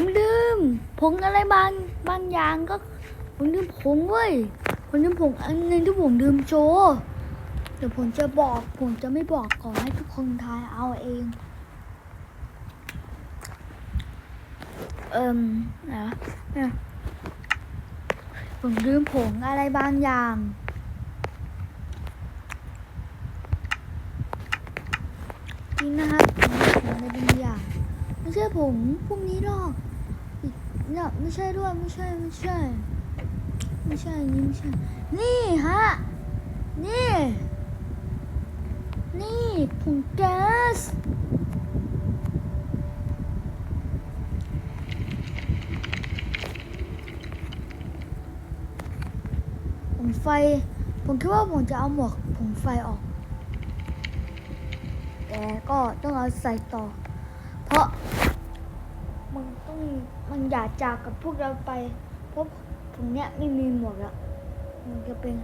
ผมลืมผงอะไรบางบางอย่างก็ผมลืมผงเว้ยผมลืมผงอันนึงที่ผมลืมโชว์เดี๋ยวผมจะบอกผมจะไม่บอกก่อนให้ทุกคนทายเอาเอง เอิ่มนะเนี่ยผมลืมผงอะไรบางอย่างจริงนะครับผมลืมผงอะไรบางอย่างไม่ใช่ผงพวกนี้หรอก เนี่ยไม่ใช่ด้วยไม่ใช่ไม่ใช่ ไม่ใช่นี่ไม่ใช่ นี่ฮะ นี่ นี่ผงแก๊สผงไฟ ผมคิดว่าผมจะเอาหมวกผงไฟออก แต่ก็ต้องเอาใส่ต่อ เพราะ มันองมันอยากจากกับพวกเราไป เพราะผมเนี้ยไม่มีหมวกแล้วมันจะเป็น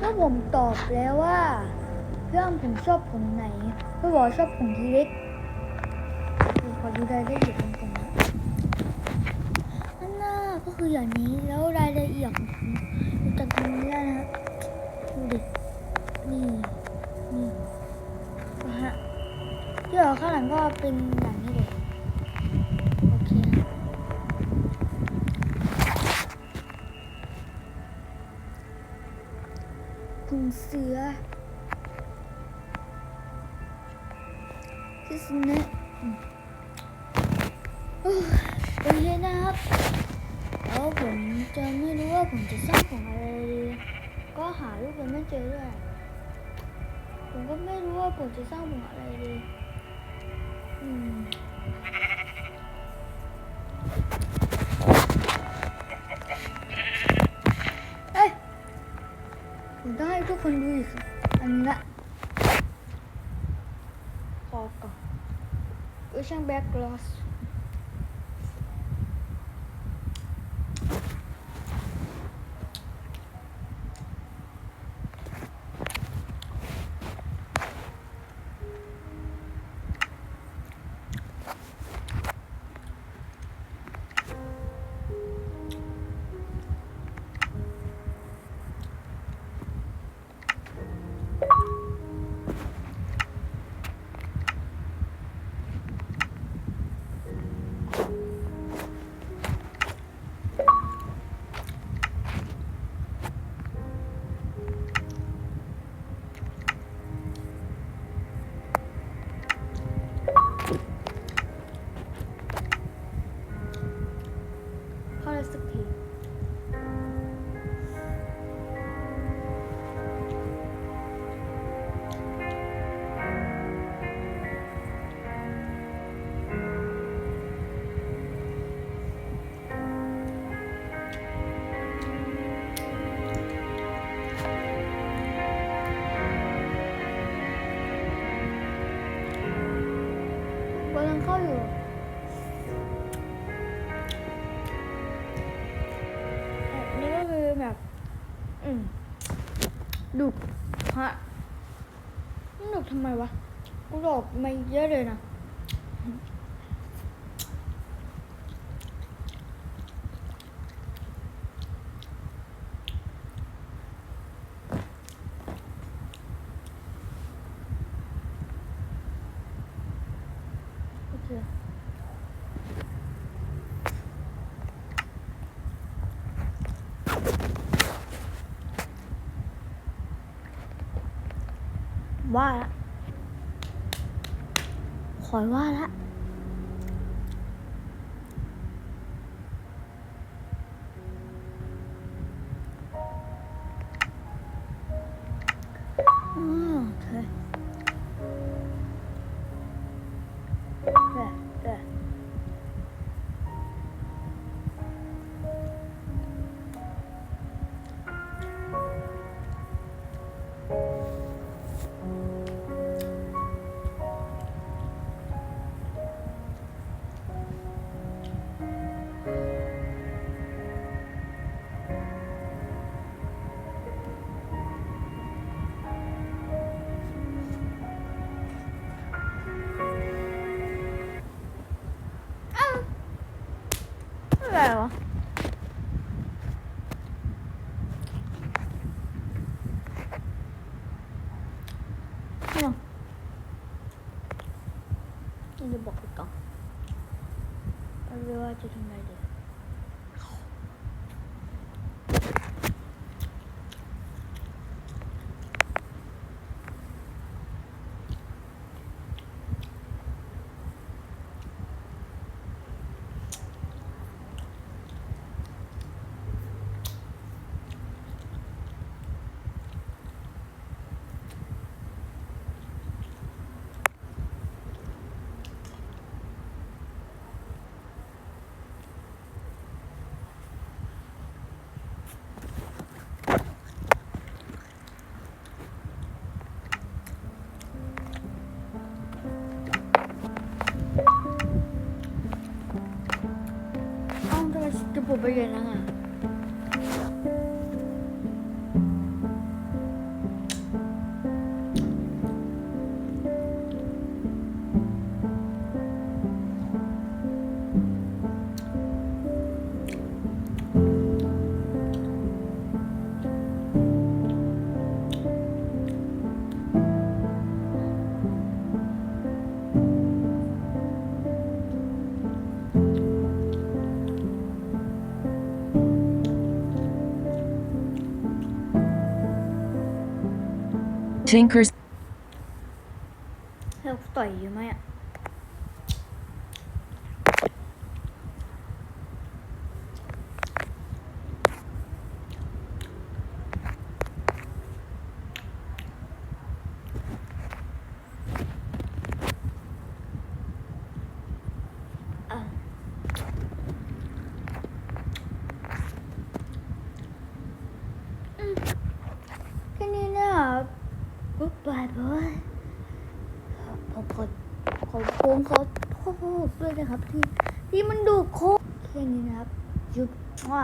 ถ้าผมตอบแล้วว่าเพื่อนผมชอบผมไหนเพื่อนบอกชอบผมทีเล็กคือขอดูรายละเอียดของผมนะอันน่า ก็คืออย่างนี้แล้วรายละเอียดดูจากตรงนี้แล้นะดูดินี่นี่นะฮะที่เหลือข้างหลังก็เป็นอย่างนี้เลยโอเคนะพุงเสือที่สุดนะโอ้ยโอเคนะครับ แล้วผมจะไม่รู้ว่าผมจะสร้างของอะไรดีก็หารูปยังไม่เจอด้วยผมก็ไม่รู้ว่าผมจะสร้างของอะไรดีอืมเอ้ยผมต้องให้ทุกคนดูอีกอันนี้ละพอก่อนเวอร์ชันแบ็กกลอส ดุฮะดุทำไมวะ กูหลอกมาเยอะเลยนะโอเค ว่าละขอยว่าละ อะไรวะเนี่ยนี่จะบอกไปำไมจะ ปลุกไปเรียนแล้วอะ Tinkers ให้เราต่อยอยู่ไหมอะอะอืมแค่นี้นะครับ กุ๊บายบายผมขอผมโกงขอโทษด้วยนะครับที่ที่มันดูโค้งแค่นี้นะครับหยุดว่า